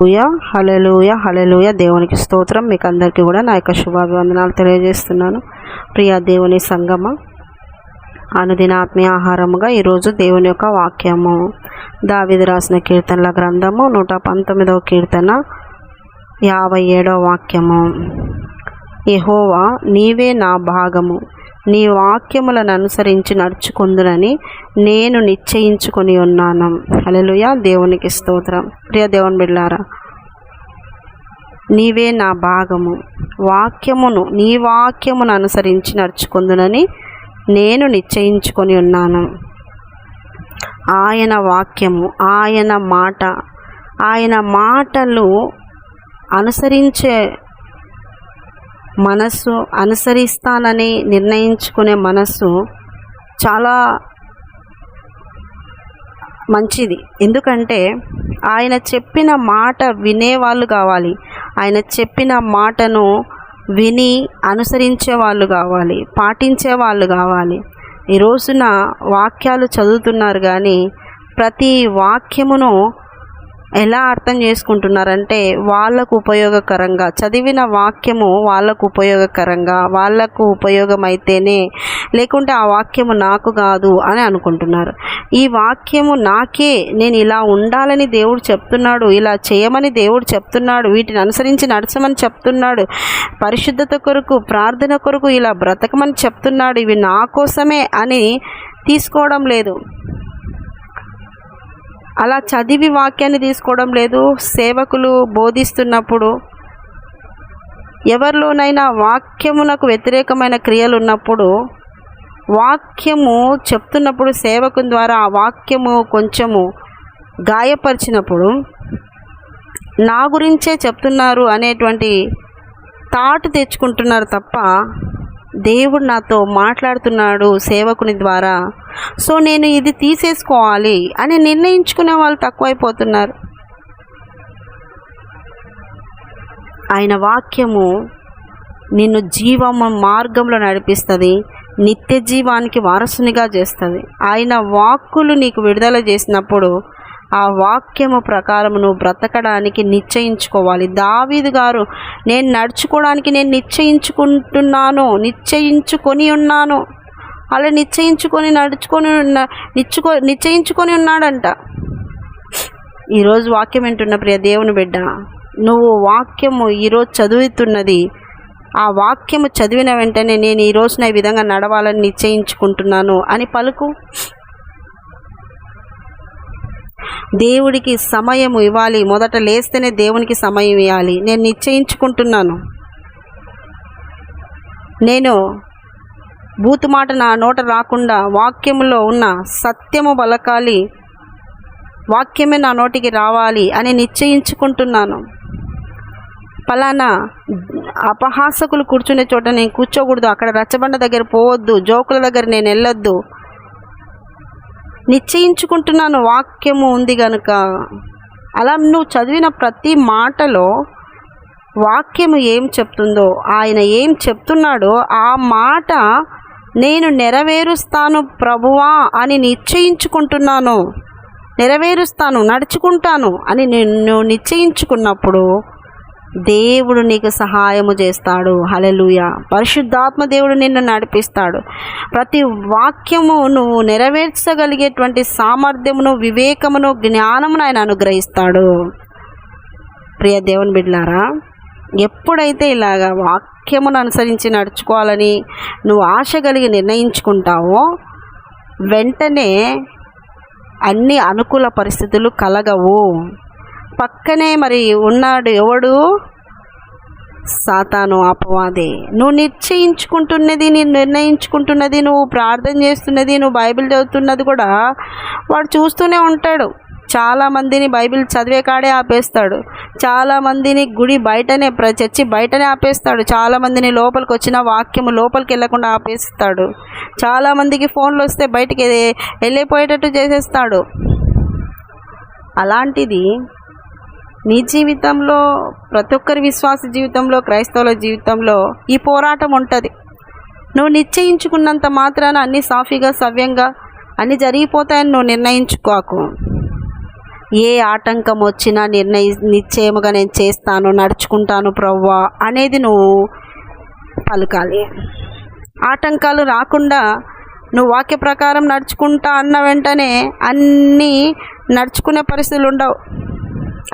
హలలుయ హలలుయ హలలుయ దేవునికి స్తోత్రం. మీకు అందరికీ కూడా నా యొక్క శుభాభివందనాలు తెలియజేస్తున్నాను. ప్రియ దేవుని సంగమ అనుదిన ఆత్మీయ ఆహారముగా ఈరోజు దేవుని యొక్క వాక్యము. దావిది రాసిన కీర్తనల గ్రంథము నూట పంతొమ్మిదవ కీర్తన యాభై ఏడవ వాక్యము. ఎహోవా నీవే నా భాగము. నీ వాక్యములను అనుసరించి నడుచుకుందునని నేను నిశ్చయించుకొని ఉన్నాను. హల్లెలూయా. దేవునికి స్తోత్రం. ప్రియ దేవుని బిళ్ళారా నీవే నా భాగము. వాక్యమును నీ వాక్యమును అనుసరించి నడుచుకుందునని నేను నిశ్చయించుకొని ఉన్నాను. ఆయన వాక్యము ఆయన మాట ఆయన మాటలు అనుసరించే మనస్సు అనుసరిస్తానని నిర్ణయించుకునే మనస్సు చాలా మంచిది. ఎందుకంటే ఆయన చెప్పిన మాట వినేవాళ్ళు కావాలి. ఆయన చెప్పిన మాటను విని అనుసరించే వాళ్ళు కావాలి. పాటించే వాళ్ళు కావాలి. ఈ రోజున వాక్యాలు చదువుతున్నారు కానీ ప్రతి వాక్యమును ఎలా అర్థం చేసుకుంటున్నారంటే వాళ్ళకు ఉపయోగకరంగా చదివిన వాక్యము వాళ్ళకు ఉపయోగకరంగా వాళ్ళకు ఉపయోగమైతేనే లేకుంటే ఆ వాక్యము నాకు కాదు అని అనుకుంటున్నారు. ఈ వాక్యము నాకే నేను ఇలా ఉండాలని దేవుడు చెప్తున్నాడు ఇలా చేయమని దేవుడు చెప్తున్నాడు వీటిని అనుసరించి నడచమని చెప్తున్నాడు పరిశుద్ధత కొరకు ప్రార్థన కొరకు ఇలా బ్రతకమని చెప్తున్నాడు ఇవి నా కోసమే అని తీసుకోవడం లేదు. అలా చదివి వాక్యాన్ని తీసుకోవడం లేదు. సేవకులు బోధిస్తున్నప్పుడు ఎవరిలోనైనా వాక్యమునకు వ్యతిరేకమైన క్రియలు ఉన్నప్పుడు వాక్యము చెప్తున్నప్పుడు సేవకుని ద్వారా ఆ వాక్యము కొంచెము గాయపరిచినప్పుడు నా గురించే చెప్తున్నారు అనేటువంటి థాట్ తెచ్చుకుంటున్నారు తప్ప దేవుడు నాతో మాట్లాడుతున్నాడు సేవకుని ద్వారా. సో నేను ఇది తీసేసుకోవాలి అని నిర్ణయించుకునే వాళ్ళు తక్కువైపోతున్నారు. ఆయన వాక్యము నిన్ను జీవము మార్గంలో నడిపిస్తుంది నిత్య జీవానికి వారసునిగా చేస్తుంది. ఆయన వాక్కులు నీకు విడుదల చేసినప్పుడు ఆ వాక్యము ప్రకారం నువ్వు బ్రతకడానికి నిశ్చయించుకోవాలి. దావీదు గారు నేను నడుచుకోవడానికి నేను నిశ్చయించుకుంటున్నాను నిశ్చయించుకొని ఉన్నాను. అలా నిశ్చయించుకొని నడుచుకొని ఉన్న నిచ్చుకో నిశ్చయించుకొని ఉన్నాడంట. ఈరోజు వాక్యం వింటున్న ప్రియ దేవుని బిడ్డ నువ్వు వాక్యము ఈరోజు చదువుతున్నది. ఆ వాక్యము చదివిన వెంటనే నేను ఈరోజున ఈ విధంగా నడవాలని నిశ్చయించుకుంటున్నాను అని పలుకు. దేవుడికి సమయం ఇవ్వాలి. మొదట లేస్తేనే దేవునికి సమయం ఇవ్వాలి. నేను నిశ్చయించుకుంటున్నాను. నేను బూతు మాట నా నోట రాకుండా వాక్యములో ఉన్న సత్యము బలకాలి. వాక్యమే నా నోటికి రావాలి అని నిశ్చయించుకుంటున్నాను. ఫలానా అపహాసకులు కూర్చునే చోట నేను కూర్చోకూడదు. అక్కడ రచ్చబండ దగ్గర పోవద్దు. జోకుల దగ్గర నేను వెళ్ళొద్దు. నిశ్చయించుకుంటున్నాను వాక్యము ఉంది కనుక అలా నువ్వు చదివిన ప్రతి మాటలో వాక్యము ఏం చెప్తుందో ఆయన ఏం చెప్తున్నాడో ఆ మాట నేను నెరవేరుస్తాను ప్రభువా అని నిశ్చయించుకుంటున్నాను. నెరవేరుస్తాను నడుచుకుంటాను అని నేను నిశ్చయించుకున్నప్పుడు దేవుడు నీకు సహాయము చేస్తాడు. హలెలుయ పరిశుద్ధాత్మ దేవుడు నిన్ను నడిపిస్తాడు. ప్రతి వాక్యము నువ్వు నెరవేర్చగలిగేటువంటి సామర్థ్యమును వివేకమును జ్ఞానమును ఆయన అనుగ్రహిస్తాడు. ప్రియ దేవుని బిడ్లారా ఎప్పుడైతే ఇలాగా వాక్యమును అనుసరించి నడుచుకోవాలని నువ్వు ఆశ కలిగి నిర్ణయించుకుంటావో వెంటనే అన్ని అనుకూల పరిస్థితులు కలగవు. పక్కనే మరి ఉన్నాడు ఎవడు? సాతాను అపవాది. నువ్వు నిశ్చయించుకుంటున్నది నేను నిర్ణయించుకుంటున్నది నువ్వు ప్రార్థన చేస్తున్నది నువ్వు బైబిల్ చదువుతున్నది కూడా వాడు చూస్తూనే ఉంటాడు. చాలామందిని బైబిల్ చదివే కాడే ఆపేస్తాడు. చాలామందిని గుడి బయటనే ప్ర చర్చి బయటనే ఆపేస్తాడు. చాలామందిని లోపలికి వచ్చిన వాక్యము లోపలికి వెళ్ళకుండా ఆపేస్తాడు. చాలామందికి ఫోన్లు వస్తే బయటికి వెళ్ళిపోయేటట్టు చేసేస్తాడు. అలాంటిది నీ జీవితంలో ప్రతి ఒక్కరి విశ్వాస జీవితంలో క్రైస్తవుల జీవితంలో ఈ పోరాటం ఉంటుంది. నువ్వు నిశ్చయించుకున్నంత మాత్రాన అన్నీ సాఫీగా సవ్యంగా అన్నీ జరిగిపోతాయని నువ్వు నిర్ణయించుకోకు. ఏ ఆటంకం వచ్చినా నిర్ణయి నిశ్చయముగా నేను చేస్తాను నడుచుకుంటాను ప్రవ్వా అనేది నువ్వు పలకాలి. ఆటంకాలు రాకుండా నువ్వు వాక్య ప్రకారం నడుచుకుంటా అన్న వెంటనే అన్నీ నడుచుకునే పరిస్థితులు ఉండవు.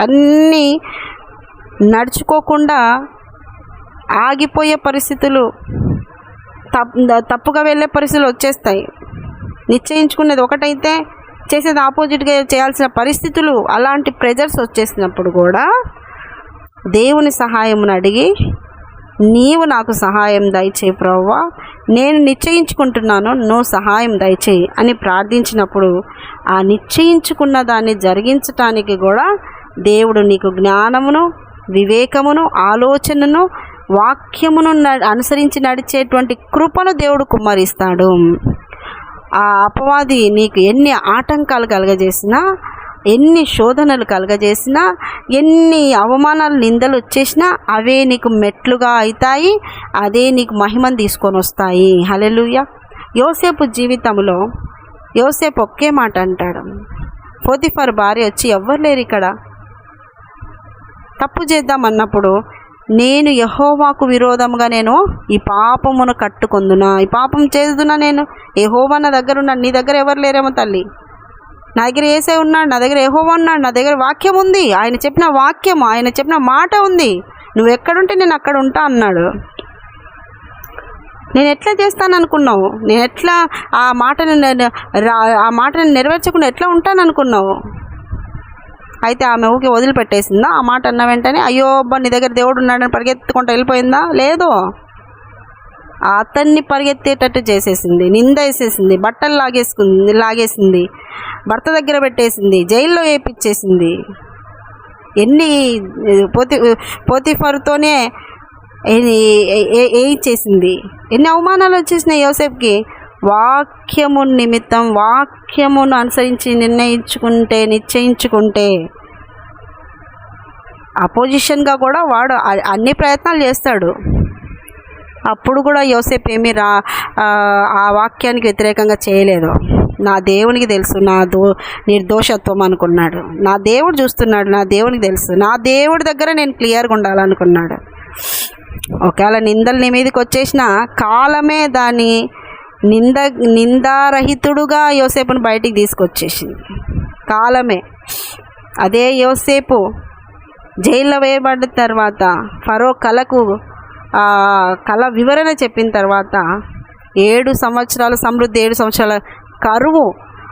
అన్నీ నడుచుకోకుండా ఆగిపోయే పరిస్థితులు తప్ తప్పుగా వెళ్ళే పరిస్థితులు వచ్చేస్తాయి. నిశ్చయించుకునేది ఒకటైతే చేసేది ఆపోజిట్గా చేయాల్సిన పరిస్థితులు అలాంటి ప్రెజర్స్ వచ్చేసినప్పుడు కూడా దేవుని సహాయమును అడిగి నీవు నాకు సహాయం దయచేయి ప్రవ్వా నేను నిశ్చయించుకుంటున్నాను నువ్వు సహాయం దయచేయి అని ప్రార్థించినప్పుడు ఆ నిశ్చయించుకున్న దాన్ని జరిగించటానికి కూడా దేవుడు నీకు జ్ఞానమును వివేకమును ఆలోచనను వాక్యమును న- అనుసరించి నడిచేటువంటి కృపను దేవుడు కుమ్మరిస్తాడు. ఆ అపవాది నీకు ఎన్ని ఆటంకాలు కలగజేసినా ఎన్ని శోధనలు కలగజేసినా ఎన్ని అవమానాలు నిందలు వచ్చేసినా అవే నీకు మెట్లుగా అవుతాయి అదే నీకు మహిమను తీసుకొని వస్తాయి. హలెలుయ యోసేపు జీవితంలో యోసేపు ఒకే మాట అంటాడు. పోతిఫర్ భార్య వచ్చి ఎవ్వరు లేరు ఇక్కడ? తప్పు చేద్దామన్నప్పుడు నేను యహోవాకు విరోధముగా నేను ఈ పాపమును కట్టుకొందునా? ఈ పాపం చేదునా నేను? యహోవా నా దగ్గర ఉన్నాడు. నీ దగ్గర ఎవరు లేరేమో తల్లి? నా దగ్గర ఏసే ఉన్నాడు. నా దగ్గర యహోవా ఉన్నాడు. నా దగ్గర వాక్యం ఉంది. ఆయన చెప్పిన వాక్యం ఆయన చెప్పిన మాట ఉంది. నువ్వు ఎక్కడుంటే నేను అక్కడ ఉంటా అన్నాడు. నేను ఎట్లా చేస్తాను అనుకున్నావు నేను ఎట్లా ఆ మాటను రా- ఆ మాటను నెరవేర్చకుండా ఎట్లా ఉంటాను అనుకున్నావు అయితే ఆమె ఊకి వదిలిపెట్టేసిందా? ఆ మాట అన్న వెంటనే అయ్యో అబ్బా నీ దగ్గర దేవుడు ఉన్నాడని పరిగెత్తుకుంటూ వెళ్ళిపోయిందా? లేదు. అతన్ని పరిగెత్తేటట్టు చేసేసింది నింద వేసేసింది బట్టలు లాగేసుకుంది లాగేసింది భర్త దగ్గర పెట్టేసింది జైల్లో వేయించేసింది ఎన్ని పోతి పోతిఫర్తోనే వేయించేసింది ఎన్ని అవమానాలు వచ్చేసినాయి యోసేఫ్కి వాక్యము నిమిత్తం వాక్యమును అనుసరించి నిర్ణయించుకుంటే నిశ్చయించుకుంటే అపోజిషన్గా కూడా వాడు అన్ని ప్రయత్నాలు చేస్తాడు. అప్పుడు కూడా యోసేపు ఏమీ రా ఆ, వాక్యానికి వ్యతిరేకంగా చేయలేదు. నా దేవునికి తెలుసు నా దో నిర్దోషత్వం అనుకున్నాడు. నా దేవుడు చూస్తున్నాడు నా దేవునికి తెలుసు. నా దేవుడి దగ్గర నేను క్లియర్గా ఉండాలనుకున్నాడు. ఒకవేళ నిందలు నీ మీదకి వచ్చేసిన కాలమే దాన్ని నింద నిందారహితుడుగా యోసేపును బయటికి తీసుకొచ్చేసింది. కాలమే. అదే యోసేపు జైల్లో వేయబడిన తర్వాత ఫరో కళకు ఆ, కళ వివరణ చెప్పిన తర్వాత ఏడు సంవత్సరాల సమృద్ధి ఏడు సంవత్సరాల కరువు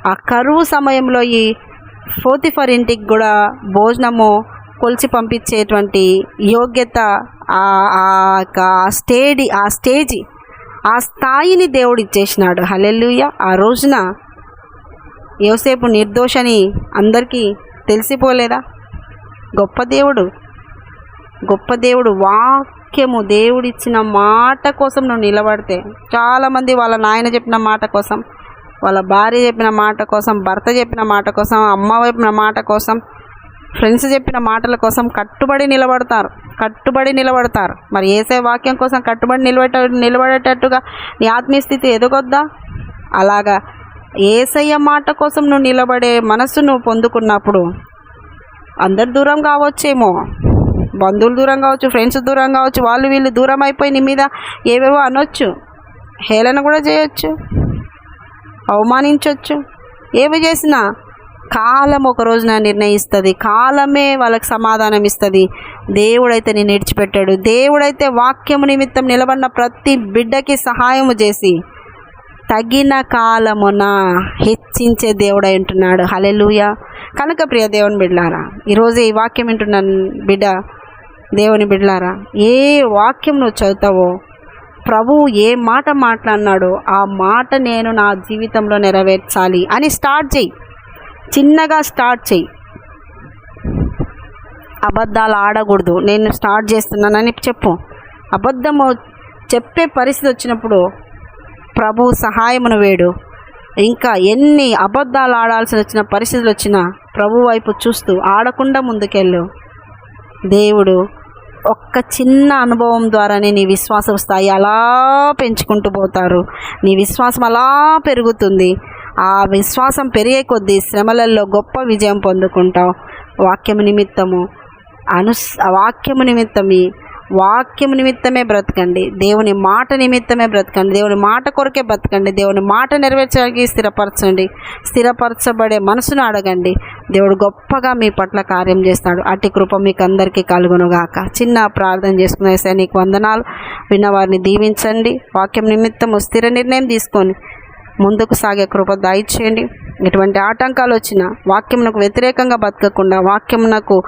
ఆ కరువు సమయంలో ఈ ఫోతిఫర్ ఇంటికి కూడా భోజనము కొలిచి పంపించేటువంటి యోగ్యత ఆ ఆ యొక్క ఆ స్టేడి ఆ స్టేజి ఆ స్థాయిని దేవుడు ఇచ్చేసినాడు. హలెల్లుయ. ఆ రోజున యోసేపు నిర్దోషని అందరికీ తెలిసిపోలేదా? గొప్ప దేవుడు. గొప్ప దేవుడు వాక్యము దేవుడిచ్చిన మాట కోసం నువ్వు నిలబడితే చాలామంది వాళ్ళ నాయన చెప్పిన మాట కోసం వాళ్ళ భార్య చెప్పిన మాట కోసం భర్త చెప్పిన మాట కోసం అమ్మ చెప్పిన మాట కోసం ఫ్రెండ్స్ చెప్పిన మాటల కోసం కట్టుబడి నిలబడతారు. కట్టుబడి నిలబడతారు. మరి ఏసే వాక్యం కోసం కట్టుబడి నిలబెట నిలబడేటట్టుగా నీ ఆత్మీయస్థితి ఎదగొద్దా? అలాగా ఏసయ్య మాట కోసం నువ్వు నిలబడే మనస్సును పొందుకున్నప్పుడు అందరు దూరం కావచ్చేమో. బంధువులు దూరం కావచ్చు ఫ్రెండ్స్ దూరం కావచ్చు వాళ్ళు వీళ్ళు దూరం అయిపోయి నీ మీద ఏవేవో అనొచ్చు. హేళన కూడా చేయొచ్చు. అవమానించవచ్చు ఏమి చేసినా కాలం ఒక రోజున నిర్ణయిస్తుంది. కాలమే వాళ్ళకి సమాధానం ఇస్తుంది. దేవుడైతే నేను విడిచిపెట్టాడు దేవుడైతే వాక్యము నిమిత్తం నిలబడిన ప్రతి బిడ్డకి సహాయము చేసి తగిన కాలమున హెచ్చించే దేవుడై ఉంటున్నాడు. హలెలుయ కనుక ప్రియ దేవుని బిడ్డలారా ఈరోజు ఈ వాక్యం వింటున్నాను బిడ్డ దేవుని బిడ్డలారా ఏ వాక్యం నువ్వు చదువుతావో ప్రభువు ఏ మాట మాట్లాడినాడో ఆ మాట నేను నా జీవితంలో నెరవేర్చాలి అని స్టార్ట్ చేయి. చిన్నగా స్టార్ట్ చేయి. అబద్ధాలు ఆడకూడదు. నేను స్టార్ట్ చేస్తున్నానని చెప్పు. అబద్ధము చెప్పే పరిస్థితి వచ్చినప్పుడు ప్రభు సహాయమును వేడు. ఇంకా ఎన్ని అబద్ధాలు ఆడాల్సి వచ్చిన పరిస్థితులు వచ్చినా ప్రభు వైపు చూస్తూ ఆడకుండా ముందుకెళ్ళు. దేవుడు ఒక్క చిన్న అనుభవం ద్వారానే నీ విశ్వాసం స్థాయి అలా పెంచుకుంటూ పోతారు. నీ విశ్వాసం అలా పెరుగుతుంది. ఆ విశ్వాసం పెరిగే కొద్దీ శ్రమలలో గొప్ప విజయం పొందుకుంటావు. వాక్యం నిమిత్తము అనుస్ వాక్యము నిమిత్తమే వాక్యము నిమిత్తమే బ్రతకండి. దేవుని మాట నిమిత్తమే బ్రతకండి. దేవుని మాట కొరకే బ్రతకండి. దేవుని మాట నెరవేర్చడానికి స్థిరపరచండి. స్థిరపరచబడే మనసును అడగండి. దేవుడు గొప్పగా మీ పట్ల కార్యం చేస్తాడు. అట్టి కృప మీకు అందరికీ కలుగునుగాక. చిన్న ప్రార్థన చేసుకునే సార్ నీకు వందనాలు. విన్నవారిని దీవించండి. వాక్యం నిమిత్తము స్థిర నిర్ణయం తీసుకొని ముందుకు సాగే కృప దయచేయండి. ఎటువంటి ఆటంకాలు వచ్చినా వాక్యమునకు వ్యతిరేకంగా బతకకుండా వాక్యమునకు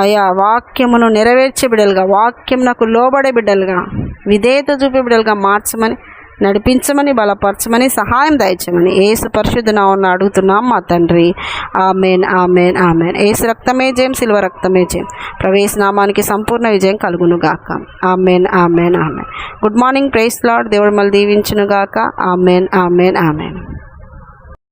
అయా వాక్యమును నెరవేర్చే బిడ్డలుగా వాక్యమునకు లోబడే బిడ్డలుగా విధేయత చూపే బిడ్డలుగా మార్చమని నడిపించమని బలపరచమని సహాయం దయచమని ఏసు పరిశుద్ధ నామమున అడుగుతున్నాం మా తండ్రి. Amen amen amen. ఏసు రక్తమే జయం సిల్వ రక్తమే జయం. ప్రవేశ నామానికి సంపూర్ణ విజయం కలుగును గాక amen amen amen. Good morning praise lord దేవుడు మళ్ళీ దీవించునుగాక. Amen amen amen.